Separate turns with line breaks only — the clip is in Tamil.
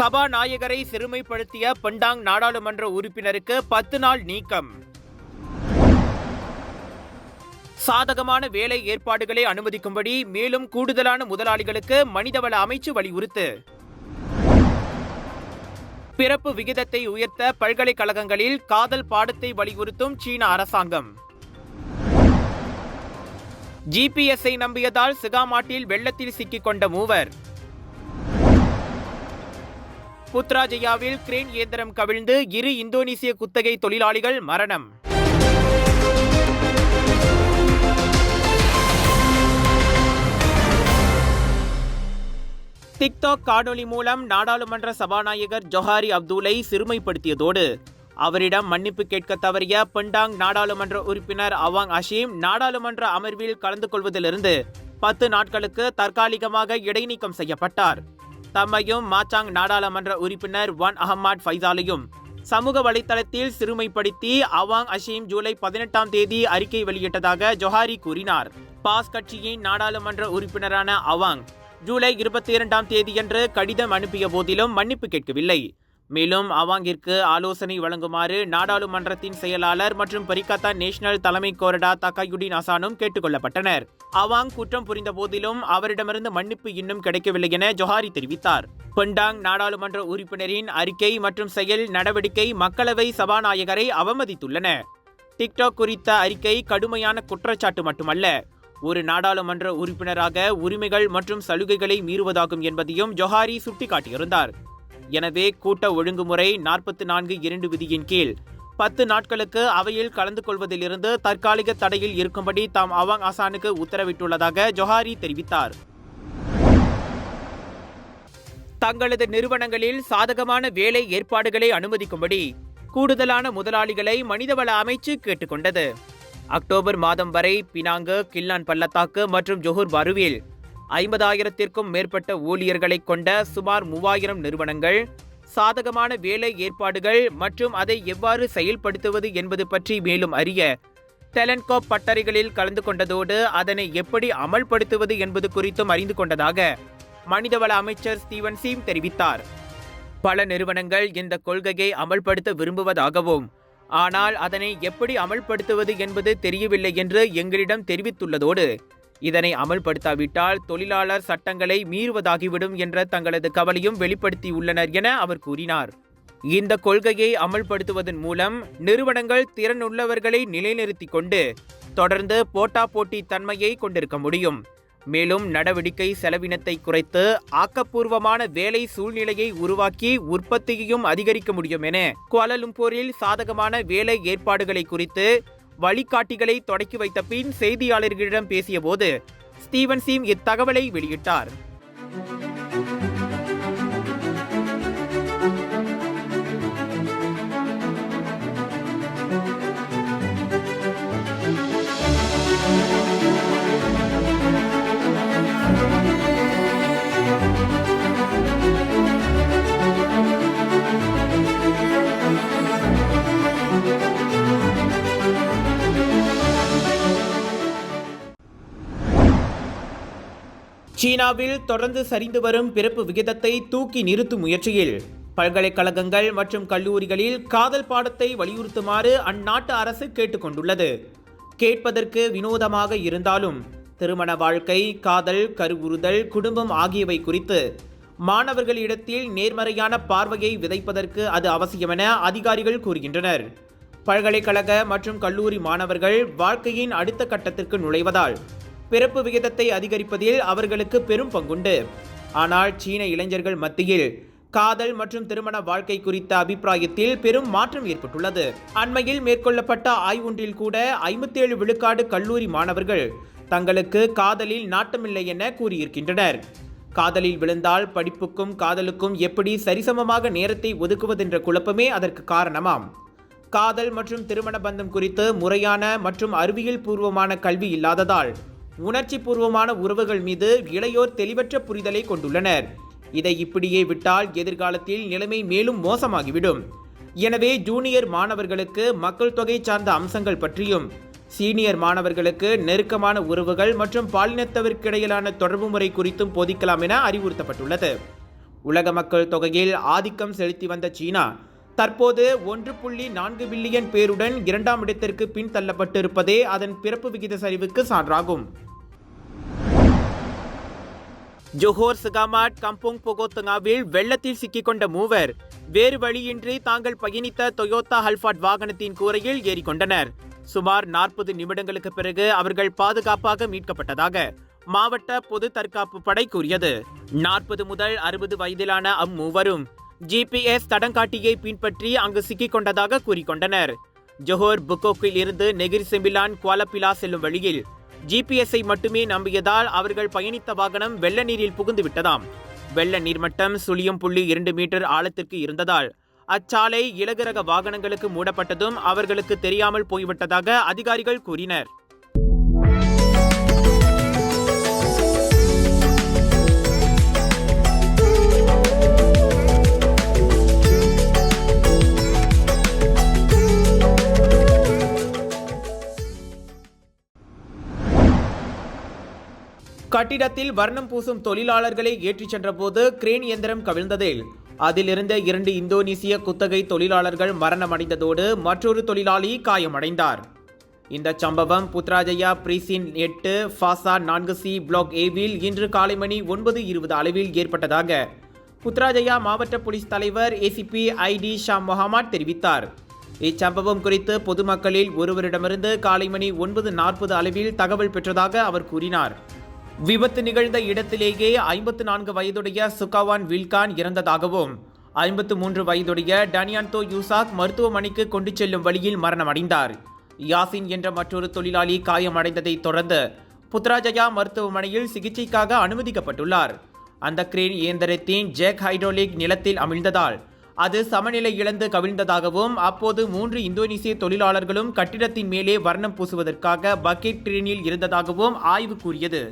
சபாநாயகரை சிறுமைப்படுத்திய பண்டாங் நாடாளுமன்ற உறுப்பினருக்கு பத்து நாள் நீக்கம். சாதகமான வேலை ஏற்பாடுகளை அனுமதிக்கும்படி மேலும் கூடுதலான முதலாளிகளுக்கு மனிதவள அமைச்சு வலியுறுத்து. பிறப்பு விகிதத்தை உயர்த்த பல்கலைக்கழகங்களில் காதல் பாடத்தை வலியுறுத்தும் சீன அரசாங்கம். ஜிபிஎஸ்ஐ நம்பியதால் சிகாமாட்டில் வெள்ளத்தில் சிக்கிக்கொண்ட மூவர். புத்ராஜயாவில் கிரேன் இயந்திரம் கவிழ்ந்து இரு இந்தோனேசிய குத்தகை தொழிலாளிகள் மரணம். டிக்டாக் காணொலி மூலம் நாடாளுமன்ற சபாநாயகர் ஜொஹாரி அப்துல்லை சிறுமைப்படுத்தியதோடு அவரிடம் மன்னிப்பு கேட்க தவறிய பெண்டாங் நாடாளுமன்ற உறுப்பினர் அவாங் அஷீம் நாடாளுமன்ற அமர்வில் கலந்து கொள்வதிலிருந்து பத்து நாட்களுக்கு தற்காலிகமாக இடைநீக்கம் செய்யப்பட்டார். தம்மையும் மாச்சாங் நாடாளுமன்ற உறுப்பினர் ஒன் அஹமத் ஃபைசாலையும் சமூக வலைத்தளத்தில் சிறுமைப்படுத்தி அவாங் அஷீம் ஜூலை பதினெட்டாம் தேதி அறிக்கை வெளியிட்டதாக ஜொஹாரி கூறினார். பாஸ் கட்சியின் நாடாளுமன்ற உறுப்பினரான அவாங் ஜூலை இருபத்தி இரண்டாம் தேதியன்று கடிதம் அனுப்பிய போதிலும் மன்னிப்பு கேட்கவில்லை. மேலும் அவாங்கிற்கு ஆலோசனை வழங்குமாறு நாடாளுமன்றத்தின் செயலாளர் மற்றும் பரிகத்தா நேஷனல் தலைமை கோரடா தக்காயுடின் அசானும் கேட்டுக்கொள்ளப்பட்டனர் அவாங் குற்றம் புரிந்த போதிலும் அவரிடமிருந்து மன்னிப்பு இன்னும் கிடைக்கவில்லை என ஜொஹாரி தெரிவித்தார். பெண்டாங் நாடாளுமன்ற உறுப்பினரின் அறிக்கை மற்றும் செயல் நடவடிக்கை மக்களவை சபாநாயகரை அவமதித்துள்ளன. டிக்டாக் குறித்த அறிக்கை கடுமையான குற்றச்சாட்டு மட்டுமல்ல. ஒரு நாடாளுமன்ற உறுப்பினராக உரிமைகள் மற்றும் சலுகைகளை மீறுவதாகும் என்பதையும் ஜொஹாரி சுட்டிக்காட்டியிருந்தார். எனவே கூட்ட ஒழுங்குமுறை நாற்பத்தி நான்கு இரண்டு விதியின் கீழ். பத்து நாட்களுக்கு அவையில் கலந்து கொள்வதிலிருந்து தற்காலிக தடையில் இருக்கும்படி தாம் அவாங் ஆசானுக்கு உத்தரவிட்டுள்ளதாக ஜொஹாரி தெரிவித்தார். தங்களது நிறுவனங்களில் சாதகமான வேலை ஏற்பாடுகளை அனுமதிக்கும்படி கூடுதலான முதலாளிகளை மனிதவள அமைச்சு கேட்டுக்கொண்டது. அக்டோபர் மாதம் வரை பினாங்கு கில்லான் பள்ளத்தாக்கு மற்றும் ஜொஹூர் பருவில் ஐம்பதாயிரத்திற்கும் மேற்பட்ட ஊழியர்களை கொண்ட சுமார் மூவாயிரம் நிறுவனங்கள் சாதகமான வேலை ஏற்பாடுகள் மற்றும் அதை எவ்வாறு செயல்படுத்துவது என்பது பற்றி மேலும் அறிய டெலன்கோப் பட்டறைகளில் கலந்து கொண்டதோடு அதனை எப்படி அமல்படுத்துவது என்பது குறித்தும் அறிந்து கொண்டதாக மனிதவள அமைச்சர் ஸ்டீவன் சீம் தெரிவித்தார். பல நிறுவனங்கள் இந்த கொள்கையை அமல்படுத்த விரும்புவதாகவும் ஆனால் அதனை எப்படி அமல்படுத்துவது என்பது தெரியவில்லை என்று எங்களிடம் தெரிவித்துள்ளதோடு இதனை அமல்படுத்தாவிட்டால் தொழிலாளர் சட்டங்களை மீறுவதாகிவிடும் என்ற தங்களது கவலையும் வெளிப்படுத்தியுள்ளனர் என அவர் கூறினார். இந்த கொள்கையை அமல்படுத்துவதன் மூலம் நிறுவனங்கள் திறனுள்ளவர்களை நிலைநிறுத்திக் கொண்டு தொடர்ந்து போட்டா போட்டி தன்மையை கொண்டிருக்க முடியும். மேலும் நடவடிக்கை செலவினத்தை குறைத்து ஆக்கப்பூர்வமான வேலை சூழ்நிலையை உருவாக்கி உற்பத்தியையும் அதிகரிக்க முடியும் என குவாலலும்பூரில் சாதகமான வேலை ஏற்பாடுகளை குறித்து வழிகாட்டிகளை தொடக்கி வைத்த பின் செய்தியாளர்களிடம் பேசியபோது ஸ்டீவன் சீம் இத்தகவலை வெளியிட்டார். சீனாவில் தொடர்ந்து சரிந்து வரும் பிறப்பு விகிதத்தை தூக்கி நிறுத்தும் முயற்சியில். பல்கலைக்கழகங்கள் மற்றும் கல்லூரிகளில் காதல் பாடத்தை வலியுறுத்துமாறு அந்நாட்டு அரசு கேட்டுக்கொண்டுள்ளது. கேட்பதற்கு வினோதமாக இருந்தாலும் திருமண வாழ்க்கை காதல் கருவுறுதல் குடும்பம் ஆகியவை குறித்து மாணவர்களிடத்தில் நேர்மறையான பார்வையை விதைப்பதற்கு அது அவசியமென அதிகாரிகள் கூறுகின்றனர். பல்கலைக்கழக மற்றும் கல்லூரி மாணவர்கள் வாழ்க்கையின் அடுத்த கட்டத்திற்கு நுழைவதால் பிறப்பு விகிதத்தை அதிகரிப்பதில் அவர்களுக்கு பெரும் பங்குண்டு. ஆனால் சீன இளைஞர்கள் மத்தியில் காதல் மற்றும் திருமண வாழ்க்கை குறித்த அபிப்பிராயத்தில் பெரும் மாற்றம் ஏற்பட்டுள்ளது. அண்மையில் மேற்கொள்ளப்பட்ட ஆய்வொன்றில் கூட ஐம்பத்தேழு விழுக்காடு கல்லூரி மாணவர்கள் தங்களுக்கு காதலில் நாட்டமில்லை என கூறியிருக்கின்றனர். காதலில் விழுந்தால் படிப்புக்கும் காதலுக்கும் எப்படி சரிசமமாக நேரத்தை ஒதுக்குவதென்ற குழப்பமே அதற்கு காரணமாம். காதல் மற்றும் திருமண பந்தம் குறித்து முறையான மற்றும் அறிவியல் பூர்வமான கல்வி இல்லாததால் உணர்ச்சி பூர்வமான உறவுகள் மீது இளையோர் தெளிவற்ற புரிதலை கொண்டுள்ளனர். இதை இப்படியே விட்டால் எதிர்காலத்தில் நிலைமை மேலும் மோசமாகிவிடும். எனவே ஜூனியர் மாணவர்களுக்கு மக்கள் தொகை சார்ந்த அம்சங்கள் பற்றியும் சீனியர் மாணவர்களுக்கு நெருக்கமான உறவுகள் மற்றும் பாலினத்தவருக்கிடையிலான தொடர்பு முறை குறித்தும் போதிக்கலாம் என அறிவுறுத்தப்பட்டுள்ளது. உலக மக்கள் தொகையில் ஆதிக்கம் செலுத்தி வந்த சீனா தற்போது ஒன்று புள்ளி நான்கு பில்லியன் பேருடன் இரண்டாம் இடத்திற்கு பின்தள்ளப்பட்டிருப்பதே அதன் பிறப்பு விகித சரிவுக்கு சான்றாகும். ஜொஹோர் சிகாமாட் கம்போங் பொகோத்தங்காவில் வெள்ளத்தில் சிக்கிக்கொண்ட மூவர். வேறு வழியின்றி தாங்கள் பயணித்த டொயோட்டா ஹல்ஃபாட் வாகனத்தின் கூரையில் ஏறிக்கொண்டனர். சுமார் நாற்பது நிமிடங்களுக்கு பிறகு அவர்கள் பாதுகாப்பாக மீட்கப்பட்டதாக மாவட்ட பொது தற்காப்பு படை கூறியது. நாற்பது முதல் அறுபது வயதிலான அம்மூவரும் ஜிபிஎஸ் தடங்காட்டியை பின்பற்றி அங்கு சிக்கிக் கொண்டதாக கூறிக்கொண்டனர். ஜொஹோர் புக்கோக்கில் இருந்து நெகிரி செம்பிலான் குவாலப்பிலா செல்லும் வழியில் ஜிபிஎஸ்ஐ மட்டுமே நம்பியதால் அவர்கள் பயணித்த வாகனம் வெள்ள நீரில் புகுந்து விட்டதாம். வெள்ள நீர்மட்டம் சுழியம் புள்ளி இரண்டு மீட்டர் ஆழத்திற்கு இருந்ததால் அச்சாலை இலகுரக வாகனங்களுக்கு மூடப்பட்டதும் அவர்களுக்கு தெரியாமல் போய்விட்டதாக அதிகாரிகள் கூறினர். கட்டிடத்தில் வர்ணம் பூசும் தொழிலாளர்களை ஏற்றிச் சென்றபோது கிரேன் இயந்திரம் கவிழ்ந்ததில். அதிலிருந்த இரண்டு இந்தோனேசிய குத்தகை தொழிலாளர்கள் மரணமடைந்ததோடு மற்றொரு தொழிலாளி காயமடைந்தார். இந்த சம்பவம் புத்ராஜயா பிரீசின் எட்டு ஃபாசா நான்கு சி பிளாக் ஏவில் இன்று காலை மணி ஒன்பது இருபது அளவில் ஏற்பட்டதாக புத்ராஜயா மாவட்ட போலீஸ் தலைவர் ஏசிபி ஐடி ஷா முகமாட் தெரிவித்தார். இச்சம்பவம் குறித்து பொதுமக்களில் ஒருவரிடமிருந்து காலை மணி ஒன்பது நாற்பது அளவில் தகவல் பெற்றதாக அவர் கூறினார். விபத்து நிகழ்ந்த இடத்திலேயே ஐம்பத்து நான்கு வயதுடைய சுகாவான் வில்கான் இறந்ததாகவும் ஐம்பத்து மூன்று வயதுடைய டனியான்தோ யூசாக் மருத்துவமனைக்கு கொண்டு செல்லும் வழியில் மரணமடைந்தார். யாசின் என்ற மற்றொரு தொழிலாளி காயமடைந்ததை தொடர்ந்து புத்ராஜயா மருத்துவமனையில் சிகிச்சைக்காக அனுமதிக்கப்பட்டுள்ளார். அந்த கிரேன் இயந்திரத்தின் ஜெக் ஹைட்ரோலிக் நிலத்தில் அமிழ்ந்ததால் அது சமநிலை இழந்து கவிழ்ந்ததாகவும் அப்போது மூன்று இந்தோனேசிய தொழிலாளர்களும் கட்டிடத்தின் மேலே வர்ணம் பூசுவதற்காக பக்கெட் கிரேனில் இருந்ததாகவும் ஆய்வு கூறியது.